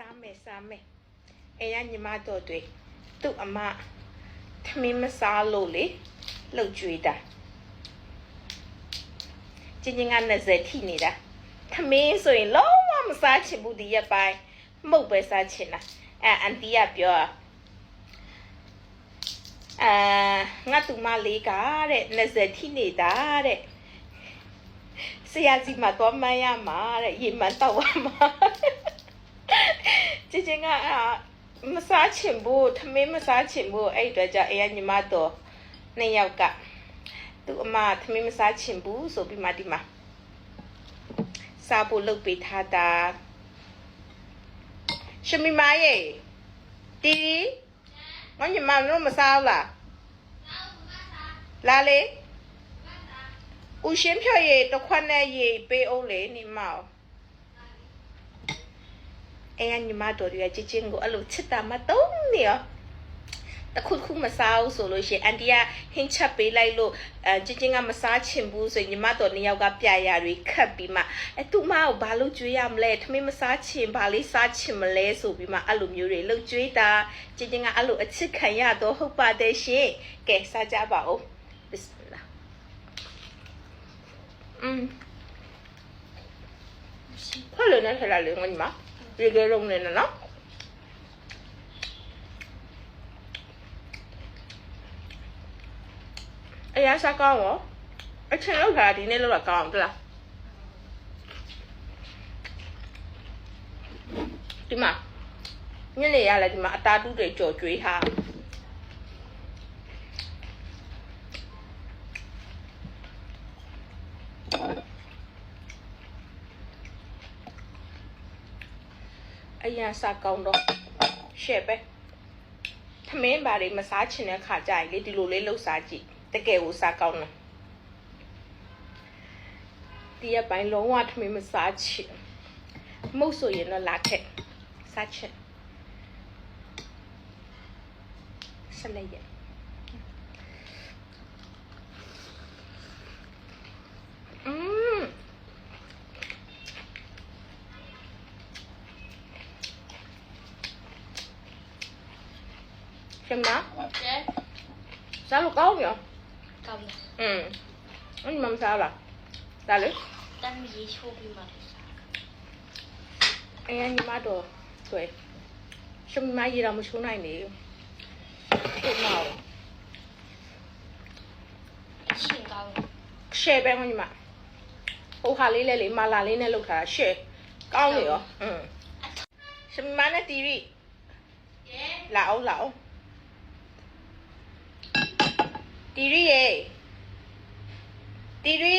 စားမယ်စားမယ်အဲရညီမတော်တွေသူ့အမသမင်းမစားလို့လေလှုပ်ကြွေးတာကျင်းချင်းက20ထိနေတာသမင်းဆိုရင်လုံးဝမစားချင်ဘူးဒီရက်ပိုင်းမှုတ်ပဲစားချင်တာအဲအန်တီကပြောအာငါတူမလေးကတဲ့20ထိနေတာတဲ့ဆရာကြီးမတော်မရမှာတဲ့ရေမတော့ရမှာ ကျချင်းကအာမစားချင်ဘူးထမင်းမစားချင်ဘူးအဲ့အတွက်ကြောင့်အေးညီမတော်နှစ်ယောက်ကသူ့အမထမင်းမစားချင်ဘူးဆိုပြီးမှဒီမှာစားဖို့လုပ်ပေးထားတာရှမီမရဲ့တီတီမညီမတို့မစားဘူးလားလာလေဦးရှင်းဖြော်ရေတစ်ခွက်နဲ့ရေပေးအောင်လေနေမောင် အဲညီမတော်တွေကချစ်ချင်းကိုအဲ့လိုချစ်တာမတုံးနေရောတခုခုမစားဘူးဆိုလို့ရှိရင်အန်တီကဟင်းချက်ပေးလိုက်လို့အဲချစ်ချင်းကမစားချင်ဘူးဆိုရင်ညီမတော်နှစ်ယောက်ကပြရတွေခတ်ပြီးမှအဲသူ့မကိုဘာလို့ကြွေးရမလဲထမင်းမစားချင်ဘာလေးစားချင်မလဲဆိုပြီးမှအဲ့လိုမျိုးတွေလှုပ်ကြွေးတာချစ်ချင်းကအဲ့လိုအချစ်ခံရတော့ဟုတ်ပါတယ်ရှင်ကဲစားကြပါဦးဘစ်မလာอืมခွက်လို့နဲ့ထလာလေငါညီမ ရေကဲလုံးနေနော်အရာစားကောင်းရောအချင်းလောက်တာဒီနေ့လောက်တာကောင်းအောင်တလားဒီမှာညနေရလဲဒီမှာအတာတူးတွေကြော်ကြွေးထား အရာစားကောင်းတော့ရှယ်ပဲသမင်းပါတွေမစားချင်တဲ့ခါကြရင်လေဒီလိုလေးလှုပ်စားကြည့်တကယ်ကိုစားကောင်းတယ်ဒီရပိုင်းလုံးဝသမင်းမစားချင်မဟုတ်ဆိုရင်တော့လာခဲ့စားချင်ဆက်လိုက်ရอืม ရှင်မ ကျဲ စားလို့ကောင်းရော ကောင်းပြီ อืมအင်းမမစားလားဒါလေ တမ်းရေးချိုးပြီးမှလည်းစား အဲညီမတော့ဆွဲရှင်မရေတော့မချိုးနိုင်နေဘူးဒီမောင် အချင်းကောင်းတယ် ရှယ်ပဲညီမဟိုဟာလေးလဲလေမာလာလေးနဲ့လောက်ထားတာရှယ်ကောင်းနေရောอืมရှင်မနဲ့တီရီ ကျဲ လာအောင်လာအောင် တီရီရေတီရီ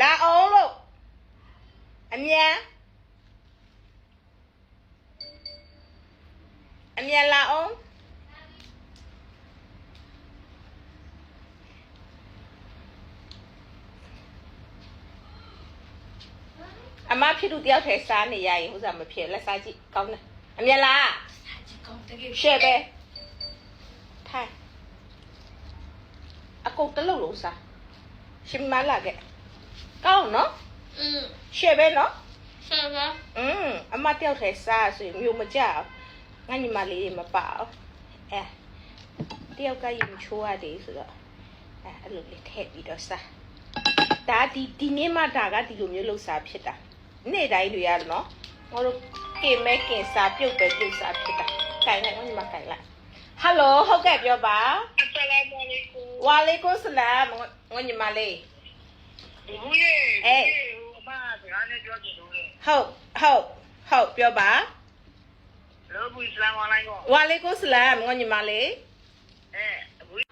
လာအောင်လို့အမြန်အမြန်လာအောင်အမဖြစ်သူတယောက်ထဲစားနေရရင်ဟိုစားမဖြစ်လက်စားကြည့်ကောင်းတယ်အမြန်လားစားချင်ကောင်းတယ်ရှယ်ပဲထိုင်အ ကုန်တလုံးလုံးစားရှင်မလာခဲ့ကောင်းနော် อืม ရှယ်ပဲနော် ဆက်စား อืมအမတယောက်ထဲစားဆိုရင်မျိုးမကြအောင်ငါညီမလေးတွေမပါအောင်အဲတယောက်ကရင်ချိုးရတယ်ဆိုတော့အဲအဲ့လိုလေးထည့်ပြီးတော့စားဒါဒီဒီနေ့မှဒါကဒီလိုမျိုးလှုပ်စားဖြစ်တာနေ့တိုင်းတွေရနော်ငါတို့ကင်မဲကင်စားပြုတ်ပဲပြုတ်စားဖြစ်တာခိုင်လိုက်ငါညီမခိုင်လိုက်ဟယ်လိုဟုတ်ကဲ့ပြောပါ Assalamu alaikum. ဝါလေကုစလမ်ငါညီမလေးဘူးရဲ့အေးအမစကားနဲ့ပြောချင်လို့လေဟုတ်ဟုတ်ဟုတ်ပြောပါလောဘူးအစ္စလာမ်အလိုင်းကိုဝါလေကုစလမ်ငါညီမလေးအဲဘူး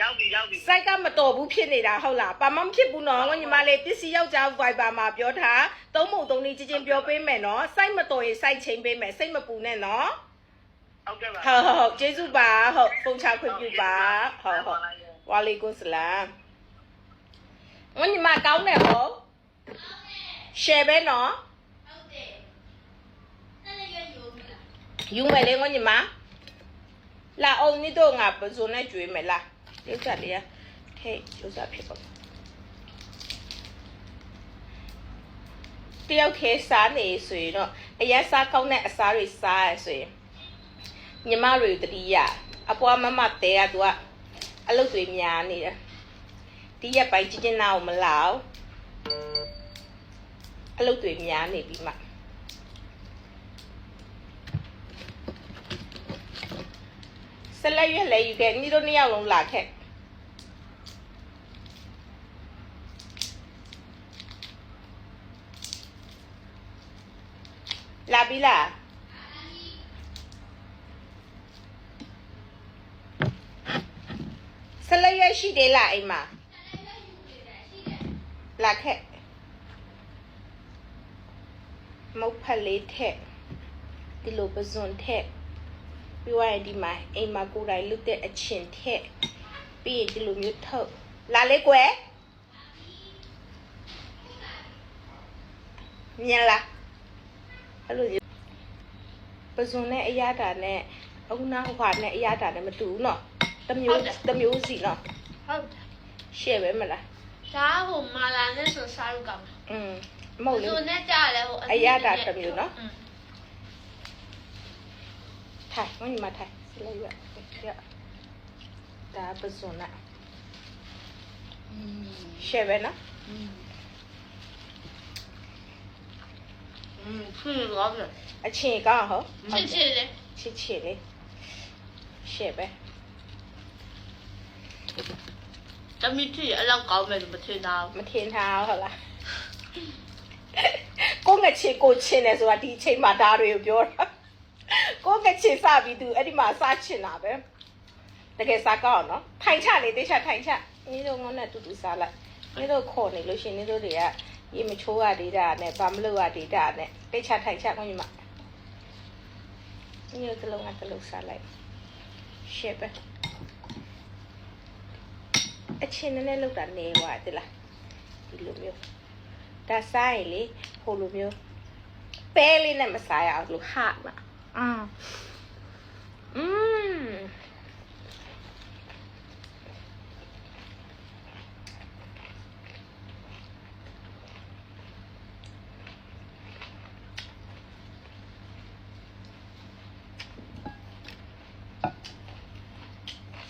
ရောက်ပြီရောက်ပြီစိုက်ကမတော်ဘူးဖြစ်နေတာဟုတ်လားပါမမဖြစ်ဘူးနော်ငါညီမလေးပစ္စည်းယောက်ျား Viber မှာပြောထားသုံးပုံသုံးနည်းချင်းချင်းပြောပေးမယ်နော်စိုက်မတော်ရင်စိုက်ချင်းပေးမယ်စိတ်မပူနဲ့နော်ဟုတ်ကဲ့ပါဟုတ်ဟုတ်ဟုတ်ကျေးဇူးပါဟုတ်ဖုန်းချခွင့်ပြုပါဟုတ်ဟုတ် ဝါလေကုစလမ်ငါညီမကောင်းတယ်ဟုတ်ရှယ်ပဲနော်ဟုတ်တယ်ဆက်လက်ရယူမလားယူမယ်လေငါညီမလာအောင်นี่တော့ငါပဇွန်နဲ့ကျွေးမယ်လားဒီဥစ္စာလေးကဟေးဥစ္စာဖြစ်ပါတယောက်ခဲစားနေဆိုရင်တော့အရက်စားကောင်းတဲ့အစားတွေစားရဆိုရင်ညီမတွေတတိယအပွားမမတဲကသူက အလုပ်တွေများနေတယ်ဒီရက်ပိုင်းချင်းချင်းနာကိုမလောက်အလုပ်တွေများနေပြီမှဆက်လက်ရွက်လဲယူခဲ့ညီတို့နှစ်ယောက်လုံးလာခဲ့လာပြီလား ဆက်လက်ရွက်ရှိသေးလားအိမ်မှာလာခဲ့မုတ်ဖက်လေးထက်ဒီလိုပဇွန်ထက်ပြီးသွားရင်ဒီမှာအိမ်မှာကိုယ်တိုင်လုပ်တဲ့အချင်ထက်ပြီးရင်ဒီလိုမျိုးထုတ်လာလေကွယ်မြင်လားအဲ့လိုမျိုးပဇွန်နဲ့အရသာနဲ့အခုနောက်ခွာနဲ့အရသာနဲ့မတူဘူးနော် တစ်မျိုးတစ်မျိုးစီနော် ဟုတ်တယ် ရှေ့ပဲမလား ဒါဟိုမာလာနဲ့ဆိုစားလို့ကောင်းတယ် อืมမဟုတ်လေ သူနဲ့ကြားလဲဟို အရသာတစ်မျိုးနော် อืม ထိုင်ငါညီမထိုင်စလိုက်ရရဒါပဇွန်နဲ့ อืม ရှေ့ပဲနော် อืมอืมဖြစ်ရောပဲ အချင်းကောင်းဟော ချစ်ချစ်လေ ချစ်ချစ်လေးရှေ့ပဲ တမီတီအလောက်ကောင်းမယ်လို့မထင်တာဘူးမထင်ထားဟုတ်လားကိုငချေကိုချင်းတယ်ဆိုတာဒီအချိန်မှာဒါတွေကိုပြောတာကိုငချေစပြီးသူအဲ့ဒီမှာစချင်တာပဲတကယ်စားကောင်းအောင်နော်ထိုင်ချလေတိတ်ချထိုင်ချနေတော့ငုံနဲ့တူတူစားလိုက်နေတော့ခေါ်နေလို့ရှရင်နေတို့တွေကရေမချိုးရဒေတာနဲ့ဗာမလို့ရဒေတာနဲ့တိတ်ချထိုင်ချငုံညီမနေတော့တလုံးကတလုံးစားလိုက်ရှေ့ပဲ အချင်းနဲ့နဲ့လောက်တာနေသွားတယ်လားဒီလိုမျိုးဒါစားရင်လေဟိုလိုမျိုးပဲလေးနဲ့မစားရအောင်လို့ဟာမှာအာอืม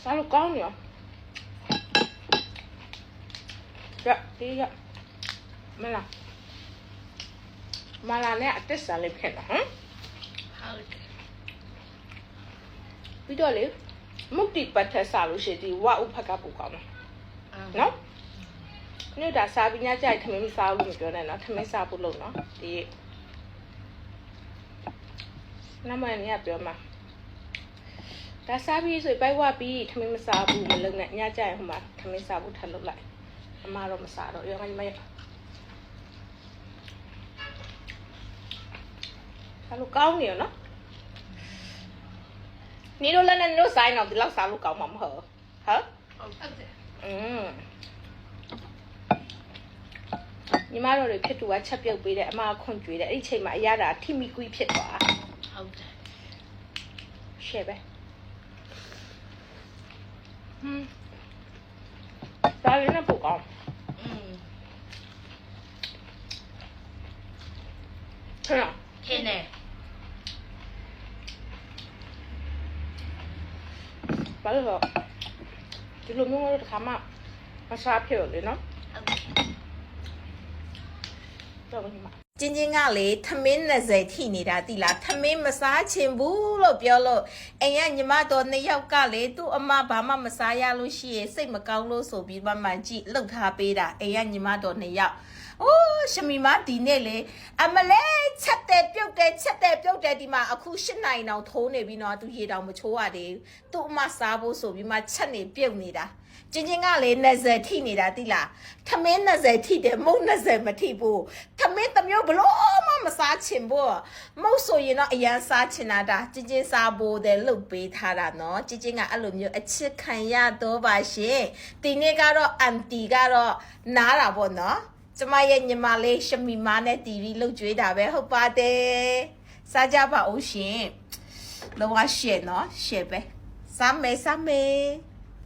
စားလို့ကောင်းနေရော ရဒီရမလားမလာနဲ့အသက်စားလေးဖြစ်တာဟမ်ဟုတ်တယ်ပြီးတော့လေမုတ်တိပတ်ထက်စားလို့ရှိရင်ဒီဝဥဖက်ကပူကောင်းတယ်နော်နေ့ဒါစားပြီးညကြိုက်ထမင်းမစားဘူးလို့မပြောနဲ့နော်ထမင်းစားဖို့လို့နော်ဒီနမန်ကပြောမှာဒါစားပြီးဆိုပိုက်ဝပြီးထမင်းမစားဘူးမလုပ်နဲ့ညကြိုက်ဟိုမှာထမင်းစားဖို့ထပ်လုပ်လိုက် အမတော့မစားတော့ရောငါညီမရအဲ့လိုကောင်းနေရနော်နေတို့လည်းနဲ့နေတို့ဆိုင်တော့ဒီလောက်စားလို့ကောင်းမှာမဟုတ်ဟမ်ဟုတ်တယ်อืมညီမတို့တွေဖြစ်တူကချက်ပြုတ်ပေးတယ်အမကခွန်ကြွေးတယ်အဲ့ဒီချိန်မှာအရသာထိမိကွီးဖြစ်သွားဟုတ်တယ်ရှယ်ပဲဟမ်ဒါလည်းနဲ့ပိုကောင်း ဟဲ့လားခင်းနေဘာလို့လဲဒီလိုမျိုးတော့တစ်ခါမှမစားဖြစ်လို့လေနော်ဟုတ်တယ်တော့ညီမကျင်းချင်းကလေထမင်း20ထိနေတာတိလားထမင်းမစားချင်ဘူးလို့ပြောလို့အိမ်ကညီမတော်နှစ်ယောက်ကလေသူ့အမဘာမှမစားရလို့ရှိရင်စိတ်မကောင်းလို့ဆိုပြီးမှမှကြည့်လှုပ်ထားပေးတာအိမ်ကညီမတော်နှစ်ယောက် အိုးရှမီမဒီနေ့လေအမလေးချက်တယ်ပြုတ်တယ်ချက်တယ်ပြုတ်တယ်ဒီမှာအခု၈နိုင်တောင်ထိုးနေပြီနော်သူရေတောင်မချိုးရသေးဘူးသူ့အမစားဖို့ဆိုပြီးမှချက်နေပြုတ်နေတာကျင်းချင်းကလေ20ထိနေတာတိလားထမင်း20ထိတယ်မုတ်20မထိဘူးထမင်းတစ်မျိုးဘလို့မှမစားချင်ဘူးမုတ်ဆိုရင်တော့အရန်စားချင်တာဒါကျင်းချင်းစားဖို့တဲ့လှုပ်ပေးထားတာနော်ကျင်းချင်းကအဲ့လိုမျိုးအချစ်ခံရတော့ပါရှင်ဒီနေ့ကတော့အန်တီကတော့နားတာပေါ့နော် ကျမရဲ့ညီမလေးရှမီမာနဲ့တီဗီလှုပ်ကြွေးတာပဲဟုတ်ပါတယ်စားကြပါဦးရှင်လောကရှယ်နော်ရှယ်ပဲစားမယ်စားမယ်